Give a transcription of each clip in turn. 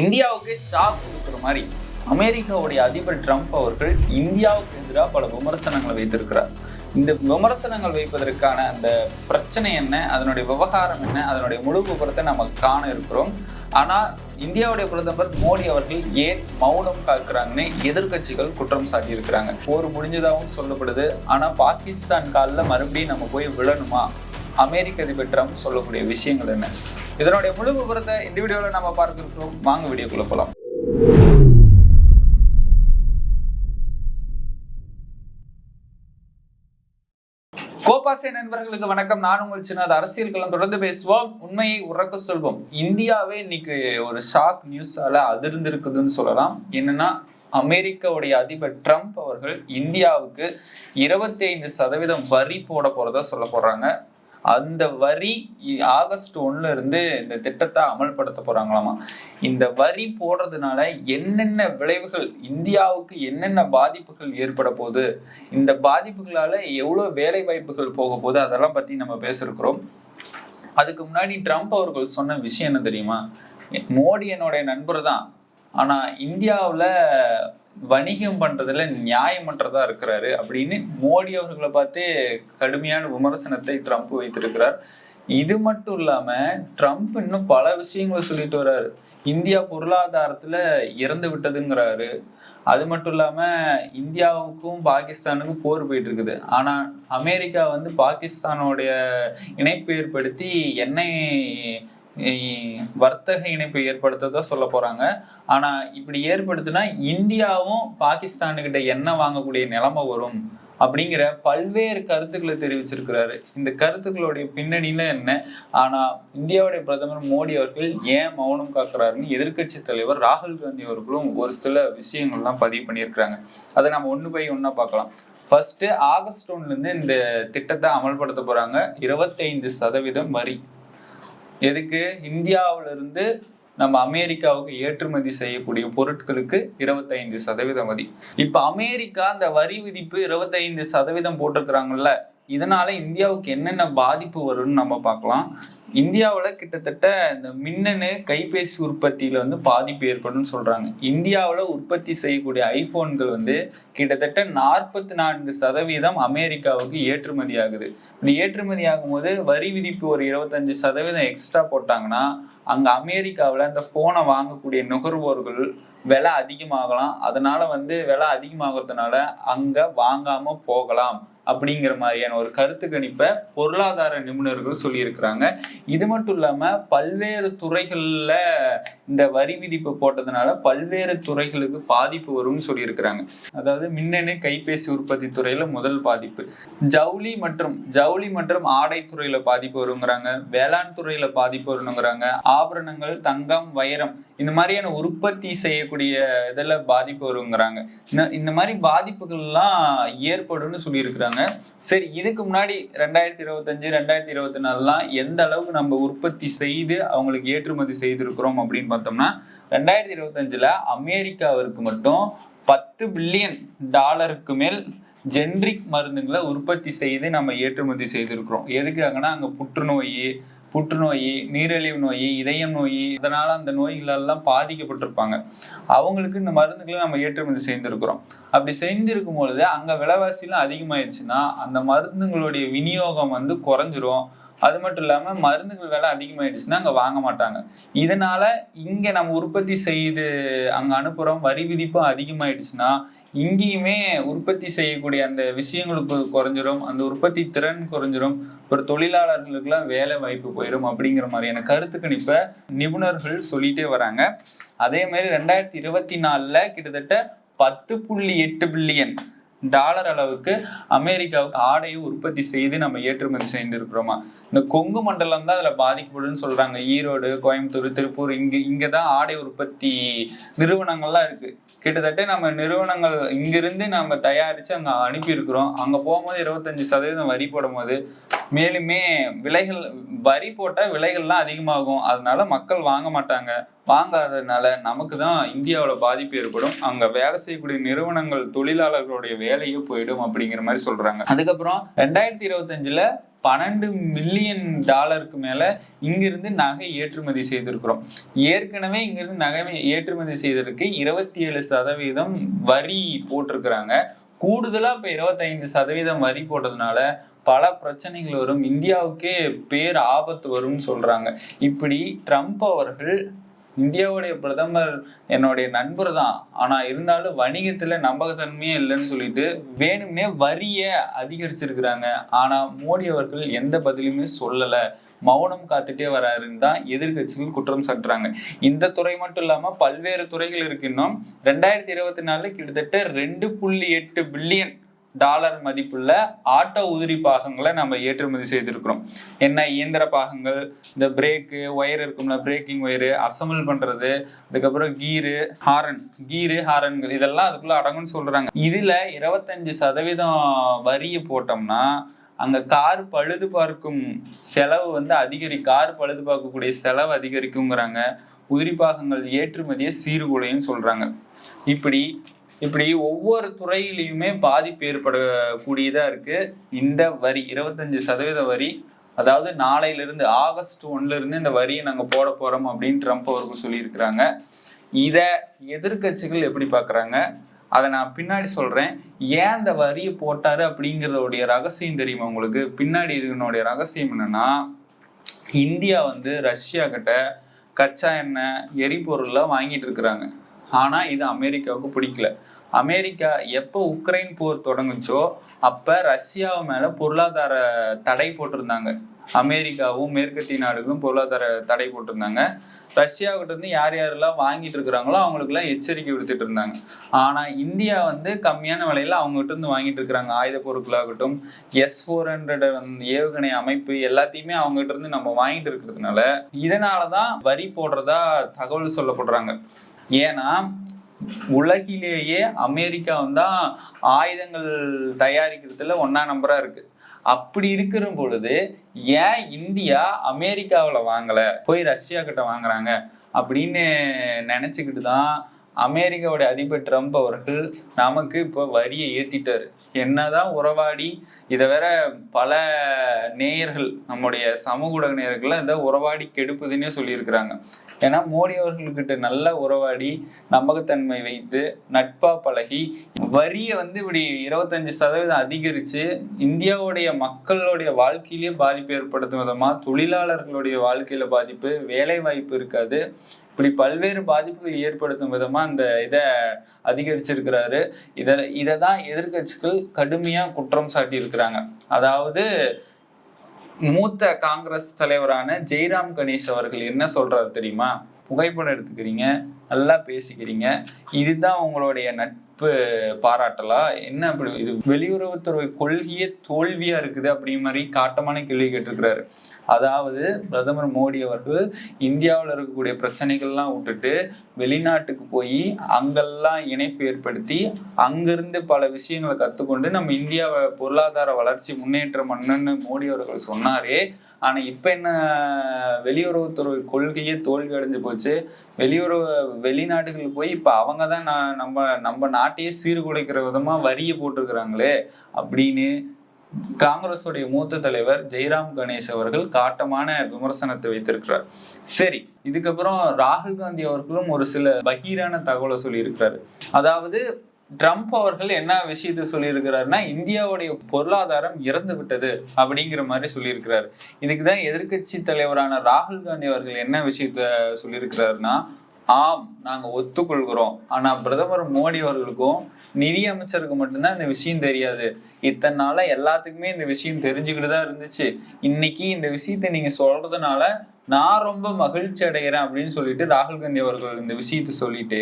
இந்தியாவுக்கு ஷாக் கொடுக்குற மாதிரி அமெரிக்காவுடைய அதிபர் ட்ரம்ப் அவர்கள் இந்தியாவுக்கு எதிராக பல விமர்சனங்களை வைத்திருக்கிறார். இந்த விமர்சனங்கள் வைப்பதற்கான அந்த பிரச்சனை என்ன அதனுடைய விவகாரம் என்ன அதனுடைய முழு விவரத்தை நம்ம காண இருக்கிறோம். ஆனால் இந்தியாவுடைய பிரதமர் மோடி அவர்கள் ஏன் மௌனம் காக்குறாங்கன்னு எதிர்க்கட்சிகள் குற்றம் சாட்டியிருக்கிறாங்க. போர் முடிஞ்சதாகவும் சொல்லப்படுது. ஆனால் பாகிஸ்தான் காலில் மறுபடியும் நம்ம போய் விழணுமா? அமெரிக்க அதிபர் ட்ரம்ப் சொல்லக்கூடிய விஷயங்கள் என்ன? இதனுடைய முழு விவரத்தை இந்த வீடியோவில் நம்ம பார்க்க இருக்கிறோம் வாங்க வீடியோக்குள்ள போகலாம் கோபாசே நண்பர்களுக்கு வணக்கம். நான் உங்கள் சின்னது அரசியல் களம் தொடர்ந்து பேசுவோம். உண்மையை உறக்க சொல்வோம். இந்தியாவே இன்னைக்கு ஒரு ஷாக் நியூஸால அதிர்ந்திருக்குதுன்னு சொல்லலாம். என்னன்னா அமெரிக்காவுடைய அதிபர் ட்ரம்ப் அவர்கள் இந்தியாவுக்கு இருபத்தி ஐந்து சதவீதம் வரி போட போறதா சொல்ல போறாங்க. அந்த வரி ஆகஸ்ட் ஒண்ணுல இருந்து இந்த திட்டத்தை அமல்படுத்த போறாங்களாமா? இந்த வரி போடுறதுனால என்னென்ன விளைவுகள் இந்தியாவுக்கு என்னென்ன பாதிப்புகள் ஏற்பட போகுது இந்த பாதிப்புகளால எவ்வளோ வேலை வாய்ப்புகள் போக போகுது அதெல்லாம் பத்தி நம்ம பேசிருக்கிறோம். அதுக்கு முன்னாடி ட்ரம்ப் அவர்கள் சொன்ன விஷயம் என்ன தெரியுமா? மோடி என்னுடைய நண்பர் தான். ஆனா இந்தியாவில் வணிகம் பண்றதுல நியாயமற்றதா இருக்கிறாரு அப்படின்னு மோடி அவர்களை பார்த்து கடுமையான விமர்சனத்தை ட்ரம்ப் வைத்திருக்கிறார். இது மட்டும் இல்லாம ட்ரம்ப் இன்னும் பல விஷயங்களை சொல்லிட்டு வர்றாரு. இந்தியா பொருளாதாரத்துல இறந்து விட்டதுங்கிறாரு. அது மட்டும் இல்லாம இந்தியாவுக்கும் பாகிஸ்தானுக்கும் போர் போயிட்டு இருக்குது. ஆனா அமெரிக்கா வந்து பாகிஸ்தானோடைய இணைப்பு ஏற்படுத்தி எண்ணெய் வர்த்தக இணைப்பை ஏற்படுத்ததா சொல்ல போறாங்க. ஆனா இப்படி ஏற்படுத்தினா இந்தியாவும் பாகிஸ்தானுக்கிட்ட என்ன வாங்கக்கூடிய நிலைமை வரும் அப்படிங்கிற பல்வேறு கருத்துக்களை தெரிவிச்சிருக்கிறாரு. இந்த கருத்துக்களுடைய பின்னணியில என்ன? ஆனா இந்தியாவுடைய பிரதமர் மோடி அவர்கள் ஏன் மௌனம் காக்குறாருன்னு எதிர்க்கட்சி தலைவர் ராகுல் காந்தி அவர்களும் ஒரு சில விஷயங்கள்லாம் பதிவு பண்ணியிருக்கிறாங்க. அதை நம்ம ஒண்ணு போய் ஒண்ணா பார்க்கலாம். ஃபர்ஸ்ட் ஆகஸ்ட் ஒன்னுல இருந்து இந்த திட்டத்தை அமல்படுத்த போறாங்க. இருபத்தைந்து சதவீதம் வரி. எதுக்கு? இந்தியாவுல இருந்து நம்ம அமெரிக்காவுக்கு ஏற்றுமதி செய்யக்கூடிய பொருட்களுக்கு இருபத்தைந்து சதவீதம் வரி இப்ப அமெரிக்கா அந்த வரி விதிப்பு இருபத்தைந்து சதவீதம் போட்டிருக்கிறாங்கல்ல இதனால இந்தியாவுக்கு என்னென்ன பாதிப்பு வரும்னு நம்ம பார்க்கலாம். இந்தியாவில் கிட்டத்தட்ட இந்த மின்னணு கைபேசி உற்பத்தியில் வந்து பாதிப்பு ஏற்படும்னு சொல்கிறாங்க இந்தியாவில் உற்பத்தி செய்யக்கூடிய ஐஃபோன்கள் வந்து கிட்டத்தட்ட நாற்பத்தி நான்கு சதவீதம் அமெரிக்காவுக்கு ஏற்றுமதி ஆகுது. இப்படி ஏற்றுமதி ஆகும்போது வரி விதிப்பு ஒரு இருபத்தஞ்சு சதவீதம் எக்ஸ்ட்ரா போட்டாங்கன்னா அங்கே அமெரிக்காவில் இந்த ஃபோனை வாங்கக்கூடிய நுகர்வோர்கள் விலை அதிகமாகலாம். அதனால வந்து விலை அதிகமாகிறதுனால அங்கே வாங்காமல் போகலாம். அப்படிங்கிற மாதிரியான ஒரு கருத்து கணிப்பை பொருளாதார நிபுணர்கள் சொல்லியிருக்கிறாங்க. இது மட்டும் இல்லாம பல்வேறு துறைகள்ல இந்த வரி விதிப்பு போட்டதுனால பல்வேறு துறைகளுக்கு பாதிப்பு வரும்னு சொல்லியிருக்கிறாங்க. அதாவது மின்னணு கைபேசி உற்பத்தி துறையில முதல் பாதிப்பு. ஜவுளி மற்றும் ஜவுளி மற்றும் ஆடை துறையில பாதிப்பு வருங்கிறாங்க. வேளாண் துறையில பாதிப்பு வருங்கிறாங்க. ஆபரணங்கள் தங்கம் வைரம் இந்த மாதிரியான உற்பத்தி செய்யக்கூடிய இதில் பாதிப்பு வருங்கிறாங்க. இந்த- இந்த மாதிரி பாதிப்புகள்லாம் ஏற்படும்னு சொல்லியிருக்கிறாங்க. சரி இதுக்கு முன்னாடி ரெண்டாயிரத்தி இருபத்தஞ்சு ரெண்டாயிரத்தி இருபத்தி நாலுலாம் எந்த அளவுக்கு நம்ம உற்பத்தி செய்து அவங்களுக்கு ஏற்றுமதி செய்திருக்கிறோம் அப்படின்னு பார்த்தோம்னா ரெண்டாயிரத்தி இருபத்தஞ்சுல அமெரிக்காவிற்கு மட்டும் பத்து பில்லியன் டாலருக்கு மேல் ஜென்ரிக் மருந்துங்களை உற்பத்தி செய்து நம்ம ஏற்றுமதி செய்திருக்கிறோம். எதுக்காகனா அங்க புற்றுநோய் புற்றுநோய் நீரிழிவு நோய் இதயம் நோய் இதனால அந்த நோய்களெல்லாம் பாதிக்கப்பட்டிருப்பாங்க. அவங்களுக்கு இந்த மருந்துகளை நம்ம ஏற்றுமதி செய்திருக்கிறோம். அப்படி செஞ்சிருக்கும் பொழுது அங்க விலைவாசிலாம் அதிகமாயிடுச்சுன்னா அந்த மருந்துங்களுடைய விநியோகம் வந்து குறைஞ்சிரும். அது மட்டும் இல்லாம மருந்துகள் விலை அதிகமாயிடுச்சுன்னா அங்க வாங்க மாட்டாங்க. இதனால இங்க நம்ம உற்பத்தி செய்து அங்க அனுப்புறோம் வரி விதிப்பும் அதிகமாயிடுச்சுன்னா இங்கேயுமே உற்பத்தி செய்யக்கூடிய அந்த விஷயங்களுக்கு குறைஞ்சிரும் அந்த உற்பத்தி திறன் குறைஞ்சிரும் ஒரு தொழிலாளர்களுக்கெல்லாம் வேலை வாய்ப்பு போயிடும் அப்படிங்கிற மாதிரியான கருத்து கணிப்பை நிபுணர்கள் சொல்லிட்டே வராங்க. அதே மாதிரி ரெண்டாயிரத்தி இருபத்தி நாலில் கிட்டத்தட்ட பத்து புள்ளி எட்டு பில்லியன் டாலர் அளவுக்கு அமெரிக்காவுக்கு ஆடையை உற்பத்தி செய்து நம்ம ஏற்றுமதி செய்திருக்கிறோமா? இந்த கொங்கு மண்டலம் தான் அதில் பாதிக்கப்படுன்னு சொல்கிறாங்க ஈரோடு கோயம்புத்தூர் திருப்பூர் இங்கே இங்கே தான் ஆடை உற்பத்தி நிறுவனங்கள்லாம் இருக்குது கிட்டத்தட்ட நம்ம நிறுவனங்கள் இங்கிருந்து நம்ம தயாரித்து அங்கே அனுப்பியிருக்கிறோம். அங்கே போகும்போது இருபத்தஞ்சி சதவீதம் வரி போடும்போது மேலுமே விலைகள் வரி போட்டால் விலைகள்லாம் அதிகமாகும். அதனால மக்கள் வாங்க மாட்டாங்க. வாங்காததுனால நமக்கு தான் இந்தியாவில் பாதிப்பு ஏற்படும். அங்க வேலை செய்யக்கூடிய நிறுவனங்கள் தொழிலாளர்களுடைய வேலையே போயிடும் அப்படிங்கிற மாதிரி சொல்றாங்க. அதுக்கப்புறம் ரெண்டாயிரத்தி இருபத்தஞ்சில் பன்னெண்டு மில்லியன் டாலருக்கு மேல இங்கிருந்து நகை ஏற்றுமதி செய்திருக்கிறோம். ஏற்கனவே இங்கிருந்து நகை ஏற்றுமதி செய்ததற்கு இருபத்தி ஏழு சதவீதம் வரி போட்டிருக்கிறாங்க. கூடுதலா இப்ப இருபத்தைந்து சதவீதம் வரி போட்டதுனால பல பிரச்சனைகள் வரும். இந்தியாவுக்கே பேர் ஆபத்து வரும்னு சொல்றாங்க. இப்படி ட்ரம்ப் அவர்கள் இந்தியாவுடைய பிரதமர் என்னுடைய நண்பர் தான். ஆனா இருந்தாலும் வணிகத்துல நம்பகத்தன்மையே இல்லைன்னு சொல்லிட்டு வேணும்னே வரிய அதிகரிச்சிருக்கிறாங்க. ஆனா மோடி அவர்கள் எந்த பதிலுமே சொல்லல. மௌனம் காத்துட்டே வராருன்னு தான் எதிர்கட்சிகள் குற்றம் சாட்டுறாங்க. இந்த துறை மட்டும் இல்லாம பல்வேறு துறைகள் இருக்கு இன்னும். ரெண்டாயிரத்தி இருபத்தி நாலு கிட்டத்தட்ட ரெண்டு புள்ளி எட்டு பில்லியன் டாலர் மதிப்புள்ள ஆட்டோ உதிரி பாகங்களை நம்ம ஏற்றுமதி செய்திருக்கிறோம். என்ன இயந்திர பாகங்கள் இந்த பிரேக்கு ஒயர் இருக்கும்ல பிரேக்கிங் ஒயரு அசம்பிள் பண்றது அதுக்கப்புறம் கீரு ஹாரன். கீரு ஹாரன்கள் இதெல்லாம் அதுக்குள்ள அடங்கும்னு சொல்றாங்க. இதுல இருபத்தஞ்சு சதவீதம் வரியை போட்டோம்னா அங்க கார் பழுது பார்க்கும் செலவு வந்து அதிகரி கார் பழுது பார்க்கக்கூடிய செலவு அதிகரிக்குங்கிறாங்க. உதிரி பாகங்கள் ஏற்றுமதியை சீர்குலையும் சொல்றாங்க. இப்படி இப்படி ஒவ்வொரு துறையிலையுமே பாதிப்பு ஏற்படக்கூடியதாக இருக்குது இந்த வரி இருபத்தஞ்சு சதவீத வரி அதாவது நாளையிலிருந்து ஆகஸ்ட் ஒன்ல இந்த வரியை நாங்கள் போட போகிறோம் அப்படின்னு ட்ரம்ப் அவர்கள் சொல்லியிருக்கிறாங்க. இதை எதிர்கட்சிகள் எப்படி பார்க்குறாங்க அதை நான் பின்னாடி சொல்கிறேன் ஏன் அந்த வரியை போட்டார் அப்படிங்கிறதோடைய ரகசியம் தெரியுமா உங்களுக்கு? பின்னாடி இதனுடைய ரகசியம் என்னென்னா இந்தியா வந்து ரஷ்யா கிட்ட கச்சா எண்ணெய் எரிபொருள்லாம் வாங்கிட்டு இருக்கிறாங்க. ஆனா இது அமெரிக்காவுக்கு பிடிக்கல. அமெரிக்கா எப்போ உக்ரைன் போர் தொடங்குச்சோ அப்ப ரஷ்யா மேல பொருளாதார தடை போட்டிருந்தாங்க. அமெரிக்காவும் மேற்கத்திய நாடுகளும் பொருளாதார தடை போட்டிருந்தாங்க. ரஷ்யாவிட்ட இருந்து யார் யாரெல்லாம் வாங்கிட்டு இருக்கிறாங்களோ அவங்களுக்குலாம் எச்சரிக்கை விடுத்துட்டு இருந்தாங்க. ஆனா இந்தியா வந்து கம்மியான விலையில அவங்ககிட்ட இருந்து வாங்கிட்டு இருக்கிறாங்க. ஆயுத பொருட்களாகட்டும் எஸ் ஃபோர் ஹண்ட்ரட் ஏவுகணை அமைப்பு எல்லாத்தையுமே அவங்ககிட்ட இருந்து நம்ம வாங்கிட்டு இருக்கிறதுனால இதனாலதான் வரி போடுறதா தகவல் சொல்லப்படுறாங்க. ஏன்னா உலகிலேயே அமெரிக்கா தான் ஆயுதங்கள் தயாரிக்கிறதுல ஒன்னா நம்பரா இருக்கு. அப்படி இருக்கிற பொழுது ஏன் இந்தியா அமெரிக்காவில் வாங்கலை? போய் ரஷ்யா கிட்ட வாங்குறாங்க. அப்படின்னு நினச்சிக்கிட்டு தான் அமெரிக்காவுடைய அதிபர் ட்ரம்ப் அவர்கள் நமக்கு இப்போ வரியை ஏத்திட்டாரு. என்னதான் உறவாடி இதை வேற பல நேயர்கள் நம்முடைய சமூக ஊடக நேயர்கள் இதை உறவாடி கெடுப்புதுன்னே சொல்லியிருக்கிறாங்க. ஏன்னா மோடி அவர்கள்கிட்ட நல்ல உறவாடி நம்பகத்தன்மை வைத்து நட்பா பழகி வரியை வந்து இப்படி இருபத்தஞ்சு சதவீதம் அதிகரிச்சு இந்தியாவுடைய மக்களுடைய வாழ்க்கையிலேயே பாதிப்பு ஏற்படுத்தும் விதமா தொழிலாளர்களுடைய வாழ்க்கையில பாதிப்பு வேலை வாய்ப்பு இருக்காது. இப்படி பல்வேறு பாதிப்புகள் ஏற்படுத்தும் விதமா அந்த இதை அதிகரிச்சிருக்கிறாரு. இதை இதை தான் எதிர்கட்சிகள் கடுமையா குற்றம் சாட்டி இருக்கிறாங்க அதாவது மூத்த காங்கிரஸ் தலைவரான ஜெய்ராம் கணேஷ் அவர்கள் என்ன சொல்றாரு தெரியுமா? புகைப்படம் எடுத்துக்கிறீங்க நல்லா பேசிக்கிறீங்க. இதுதான் உங்களுடைய நட்பு. பாராட்டலா? என்ன அப்படி இது வெளியுறவுத்துறை கொள்கையே தோல்வியா இருக்குது அப்படி மாதிரி காட்டமான கேள்வி கேட்டிருக்கிறாரு. அதாவது பிரதமர் மோடி அவர்கள் இந்தியாவில் இருக்கக்கூடிய பிரச்சனைகள்லாம் விட்டுட்டு வெளிநாட்டுக்கு போய் அங்கெல்லாம் இணைப்பு ஏற்படுத்தி அங்கிருந்து பல விஷயங்களை கற்றுக்கொண்டு நம்ம இந்தியாவை பொருளாதார வளர்ச்சி முன்னேற்றம் பண்ணணும்னு மோடி அவர்கள் சொன்னாரே. ஆனா இப்ப என்ன வெளியுறவுத்துறை கொள்கையே தோல்வி அடைஞ்சு போச்சு. வெளியுறவு வெளிநாடுகளுக்கு போய் இப்ப அவங்க தான் நம்ம நம்ம நாட்டையே சீர்குலைக்கிற விதமா வரியை போட்டிருக்கிறாங்களே அப்படின்னு காங்கிரஸுடைய மூத்த தலைவர் ஜெய்ராம் கணேஷ் அவர்கள் காட்டமான விமர்சனத்தை வைத்திருக்கிறார். சரி இதுக்கப்புறம் ராகுல் காந்தி அவர்களும் ஒரு சில பகீரான தகவலை சொல்லியிருக்கிறாரு. அதாவது ட்ரம்ப் அவர்கள் என்ன விஷயத்த சொல்லியிருக்கிறாருன்னா இந்தியாவுடைய பொருளாதாரம் இறந்து விட்டது அப்படிங்கிற மாதிரி சொல்லியிருக்கிறாரு. இதுக்குதான் எதிர்கட்சி தலைவரான ராகுல் காந்தி அவர்கள் என்ன விஷயத்த சொல்லியிருக்கிறாருன்னா ஆம் நாங்க ஒத்துக்கொள்கிறோம். ஆனா பிரதமர் மோடி அவர்களுக்கும் நிதி அமைச்சருக்கு மட்டும்தான் இந்த விஷயம் தெரியாது. இத்தனை நாளா எல்லாத்துக்குமே இந்த விஷயம் தெரிஞ்சுக்கிட்டு தான் இருந்துச்சு. இன்னைக்கு இந்த விஷயத்த நீங்க சொல்றதுனால நான் ரொம்ப மகிழ்ச்சி அடைகிறேன் அப்படின்னு சொல்லிட்டு ராகுல் காந்தி அவர்கள் இந்த விஷயத்தை சொல்லிட்டு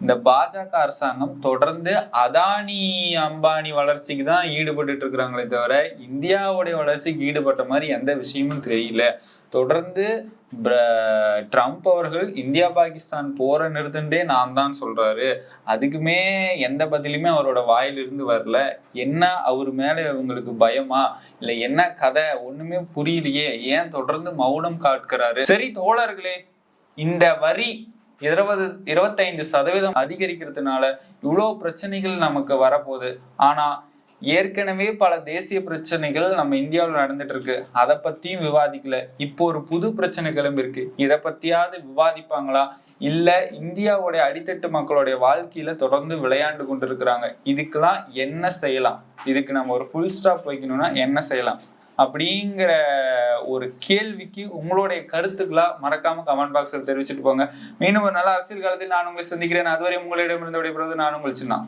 இந்த பாஜக அரசாங்கம் தொடர்ந்து அதானி அம்பானி வளர்ச்சிக்கு தான் ஈடுபட்டு இருக்கிறாங்களே தவிர இந்தியாவுடைய வளர்ச்சிக்கு ஈடுபட்ட மாதிரி எந்த விஷயமும் தெரியல. தொடர்ந்து ட்ரம்ப் அவர்கள் இந்தியா பாகிஸ்தான் போரை நிறுத்துண்டே நான் தான் சொல்றாரு. அதுக்குமே எந்த பதிலுமே அவரோட வாயிலிருந்து வரல. என்ன அவர் மேல இவங்களுக்கு பயமா? இல்ல என்ன கதை? ஒண்ணுமே புரியலையே. ஏன் தொடர்ந்து மௌனம் காட்கிறாரு? சரி தோழர்களே இந்த வரி இருபது இருபத்தைந்து சதவீதம் அதிகரிக்கிறதுனால இவ்வளவு பிரச்சனைகள் நமக்கு வரப்போகுது. ஆனா ஏற்கனவே பல தேசிய பிரச்சனைகள் நம்ம இந்தியாவில் நடந்துட்டு இருக்கு. அதை பத்தியும் விவாதிக்கல. இப்போ ஒரு புது பிரச்சனை கிளம்பிருக்கு இதை பத்தியாவது விவாதிப்பாங்களா? இல்ல இந்தியாவுடைய அடித்தட்டு மக்களுடைய வாழ்க்கையில தொடர்ந்து விளையாண்டு கொண்டிருக்கிறாங்க. இதுக்கெல்லாம் என்ன செய்யலாம்? இதுக்கு நம்ம ஒரு ஃபுல் ஸ்டாப் வைக்கணும்னா என்ன செய்யலாம்? அப்படிங்கிற ஒரு கேள்விக்கு உங்களுடைய கருத்துக்களா மறக்காம கமெண்ட் பாக்ஸ்ல தெரிவிச்சுட்டு போங்க. மீண்டும் ஒரு நல்ல அரசியல் காலத்தில் நான் உங்களை சந்திக்கிறேன். அதுவரை உங்களிடமிருந்து விடைபெறுவது நான் உங்கள் சின்ன